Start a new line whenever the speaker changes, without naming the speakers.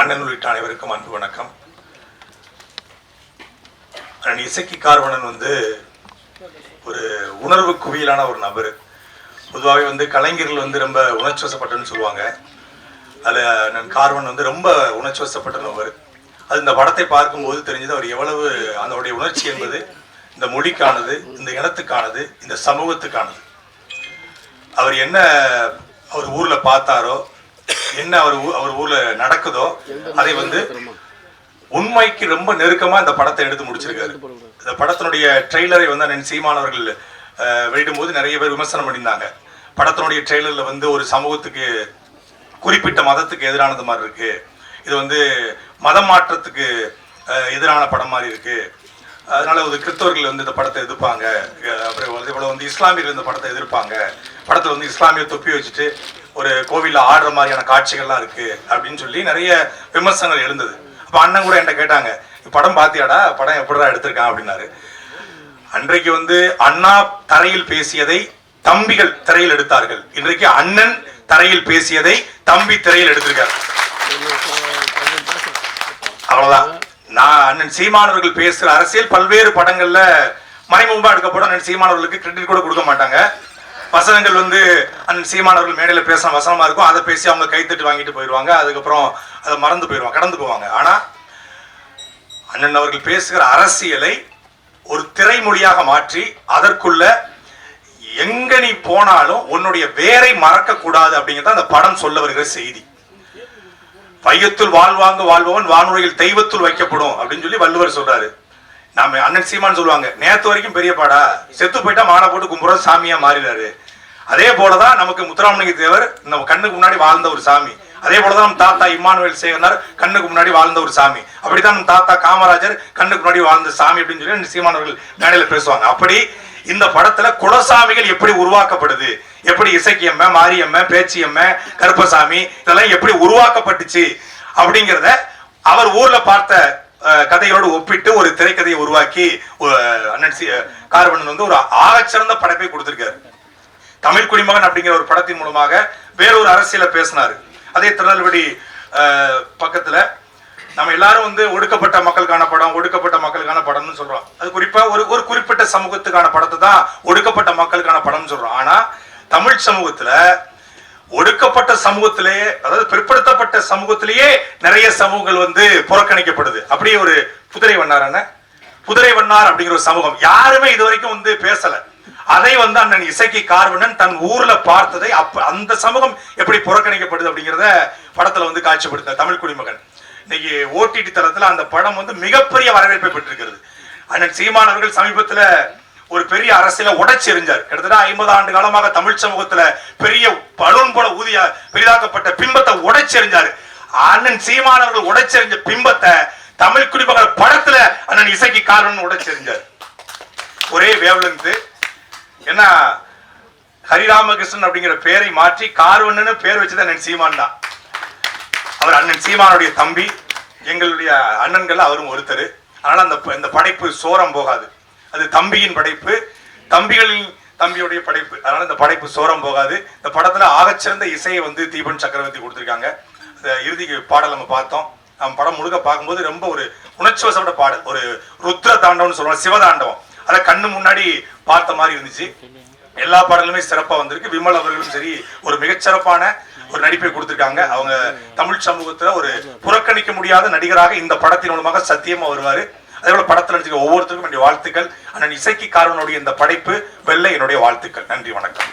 அண்ணன் உள்ளிட்ட அனைவருக்கும் அன்பு வணக்கம். அண்ணன் இசக்கி கார்வணன் வந்து ஒரு உணர்வு குவியலான ஒரு நபர். பொதுவாகவே வந்து கலைஞர்கள் வந்து ரொம்ப உணர்ச்சி வசப்பட்டன்னு சொல்லுவாங்க. அதில் நான் கார்வன் வந்து ரொம்ப உணர்ச்சி வசப்பட்ட நபர். அது இந்த படத்தை பார்க்கும்போது தெரிஞ்சது அவர் எவ்வளவு அதனுடைய உணர்ச்சி என்பது இந்த மொழிக்கானது இந்த இனத்துக்கானது இந்த சமூகத்துக்கானது. அவர் என்ன அவர் ஊரில் பார்த்தாரோ என்ன அவர் அவர் ஊர்ல நடக்குதோ அதை வந்து உண்மைக்கு ரொம்ப நெருக்கமா இந்த படத்தை எடுத்து முடிச்சிருக்காரு. இந்த படத்தினுடைய ட்ரெய்லரை வந்து அண்ணன் சீமான் அவர்கள் அஹ், வெளியிடும் போது நிறைய பேர் விமர்சனம் பண்ணியிருந்தாங்க. படத்தினுடைய ட்ரெய்லர்ல வந்து ஒரு சமூகத்துக்கு குறிப்பிட்ட மதத்துக்கு எதிரானது மாதிரி இருக்கு. இது வந்து மதம் மாற்றத்துக்கு எதிரான படம் மாதிரி இருக்கு. அதனால ஒரு கிறிஸ்தவர்கள் வந்து இந்த படத்தை எதிர்ப்பாங்க. அப்புறம் அதே போல வந்து இஸ்லாமியர்கள் இந்த படத்தை எதிர்ப்பாங்க. படத்துல வந்து இஸ்லாமிய தொப்பி வச்சுட்டு ஒரு கோவில்ல ஆடுற மாதிரியான காட்சிகள்லாம் இருக்கு அப்படின்னு சொல்லி நிறைய விமர்சனங்கள் எழுந்தது. அப்போ அண்ணன் கூட என்கிட்ட கேட்டாங்க படம் பார்த்தியாடா படம் எப்படிடா எடுத்திருக்கான்? அப்படின்னாரு. அன்றைக்கு வந்து அண்ணா தரையில் பேசியதை தம்பிகள் திரையில் எடுத்தார்கள். இன்றைக்கு அண்ணன் தரையில் பேசியதை தம்பி திரையில் எடுத்திருக்காரு. அவ்வளவுதான். நான் அண்ணன் சீமானவர்கள் பேசுகிற அரசியல் பல்வேறு படங்கள்ல மறைமுகமா எடுக்கப்படும். அண்ணன் சீமானவர்களுக்கு கிரெடிட் கூட கொடுக்க மாட்டாங்க. வசனங்கள் வந்து அந்த சீமானவர்கள் மேடையில் பேசின வசனமாக இருக்கும். அதை பேசி அவங்க கைத்தட்டு வாங்கிட்டு போயிடுவாங்க அதுக்கப்புறம் அதை மறந்து போயிடுவாங்க கடந்து போவாங்க. ஆனால் அண்ணன் அவர்கள் பேசுகிற அரசியலை ஒரு திரைமொழியாக மாற்றி அதற்குள்ள எங்க நீ போனாலும் உன்னுடைய வேரை மறக்க கூடாது அப்படிங்கிறது அந்த படம் சொல்ல வருகிற செய்தி. வையத்துள் வாழ்வாங்க வாழ்பவன் வானுரையில் தெய்வத்துள் வைக்கப்படும் அப்படின்னு சொல்லி வள்ளுவர் சொல்றாரு. நாம அண்ணன் சீமான் சொல்லுவாங்க. நேத்து வரைக்கும் பெரிய பாடா. செத்து போயிட்டா மாலை போட்டு கும்புற சாமியா மாறினாரு. அதே போலதான் நமக்கு முத்துராமலிங்க தேவர் நம்ம கண்ணுக்கு முன்னாடி வாழ்ந்த ஒரு சாமி. அதே போலதான் நம்ம தாத்தா இம்மானுவேல் சேகர்னார் கண்ணுக்கு முன்னாடி வாழ்ந்த ஒரு சாமி. அப்படித்தான் நம்ம தாத்தா காமராஜர் கண்ணுக்கு முன்னாடி வாழ்ந்த சாமி அப்படின்னு சொல்லி அண்ணன் சீமான் மேடையில பேசுவாங்க. அப்படி இந்த படத்துல குலசாமிகள் எப்படி உருவாக்கப்படுது? எப்படி இசக்கியம்ம மாரியம்ம பேச்சியம்ம கருப்பசாமி இதெல்லாம் எப்படி உருவாக்கப்பட்டுச்சு? அப்படிங்கிறத அவர் ஊர்ல பார்த்த கதைகளோடு ஒப்பிட்டு ஒரு திரைக்கதையை உருவாக்கி அண்ணன் சி கார்பன் வந்து ஒரு ஆகச்சிறந்த படைப்பை கொடுத்திருக்காரு. தமிழ் குடிமகன் அப்படிங்கிற ஒரு படத்தின் மூலமாக வேறொரு அரசியல பேசினாரு. அதே திருநெல்வேலி பக்கத்துல நம்ம எல்லாரும் வந்து ஒடுக்கப்பட்ட மக்களுக்கான படம் ஒடுக்கப்பட்ட மக்களுக்கான படம்னு சொல்றோம். அது குறிப்பா ஒரு ஒரு குறிப்பிட்ட சமூகத்துக்கான படத்தை தான் ஒடுக்கப்பட்ட மக்களுக்கான படம்னு சொல்றோம். ஆனா தமிழ் சமூகத்துல ஒடுக்கப்பட்ட சமூகத்திலேயே அதாவது பிற்படுத்தப்பட்ட சமூகத்திலேயே நிறைய சமூகங்கள் வந்து புறக்கணிக்கப்படுது. அப்படியே ஒரு குதிரை வண்ணாரான புதிரை வண்ணார் அப்படிங்கிற ஒரு சமூகம். யாருமே இது வரைக்கும் வந்து பேசல. அதை வந்து அண்ணன் இசைக்கு கார்வனன் தன் ஊர்ல பார்த்ததை அப்ப அந்த சமூகம் எப்படி புறக்கணிக்கப்படுது அப்படிங்கிறத படத்துல வந்து காட்சிப்படுத்த தமிழ் குடிமகன். இன்னைக்கு ஓடிடி தளத்துல அந்த படம் வந்து மிகப்பெரிய வரவேற்பை பெற்றிருக்கிறது. அண்ணன் சீமான் அவர்கள் சமீபத்துல ஒரு பெரிய அரசியல உடைச்சு எறிஞ்சார் கிட்டத்தட்ட ஐம்பது ஆண்டு காலமாக தமிழ் சமூகத்துல பெரிய பலூன் போல ஊதிய பெரிதாக்கப்பட்ட பிம்பத்தை உடைச்சு எறிஞ்சாரு அண்ணன் சீமான் அவர்கள் உடைச்செறிஞ்ச பிம்பத்தை தமிழ் குடிமகன் படத்துல அண்ணன் இசைக்கு காரணம் உடைச்செறிஞ்சார். ஒரே வேவலந்து ஏன்னா ஹரிராமகிருஷ்ணன் அப்படிங்கிற பேரை மாற்றி கார்வன்னு பேர் வச்சது அண்ணன் சீமான் தான். அவர் அண்ணன் சீமானுடைய தம்பி. எங்களுடைய அண்ணன்கள் அவரும் ஒருத்தர். அதனால அந்த ப- இந்த படைப்பு சோரம் போகாது. அது தம்பியின் படைப்பு தம்பிகளின் தம்பியுடைய படைப்பு. அதனால இந்த படைப்பு சோரம் போகாது. இந்த படத்துல ஆகச்சிறந்த இசையை வந்து தீபன் சக்கரவர்த்தி கொடுத்திருக்காங்க. இறுதி பாடல் நம்ம பார்த்தோம். நம்ம படம் முழுக்க பார்க்கும்போது ரொம்ப ஒரு உணர்ச்சி வசப்பட்ட பாடல். ஒரு ருத்ர தாண்டவம்னு சொல்லுவாங்க சிவதாண்டவம். அதை கண்ணு முன்னாடி பார்த்த மாதிரி இருந்துச்சு. எல்லா பாடலுமே சிறப்பா வந்திருக்கு. விமல் அவர்களும் சரி ஒரு மிகச்சிறப்பான ஒரு நடிப்பை கொடுத்திருக்காங்க. அவங்க தமிழ் சமூகத்துல ஒரு புறக்கணிக்க முடியாத நடிகராக இந்த படத்தின் மூலமாக சத்தியமா வருவாரு. அதே போல படத்தில் நடிச்சிருக்க ஒவ்வொருத்தருக்கும் என்னுடைய வாழ்த்துக்கள். அண்ணன் இசைக்கு காரனுடைய இந்த படைப்பு வெல்ல என்னுடைய வாழ்த்துக்கள். நன்றி வணக்கம்.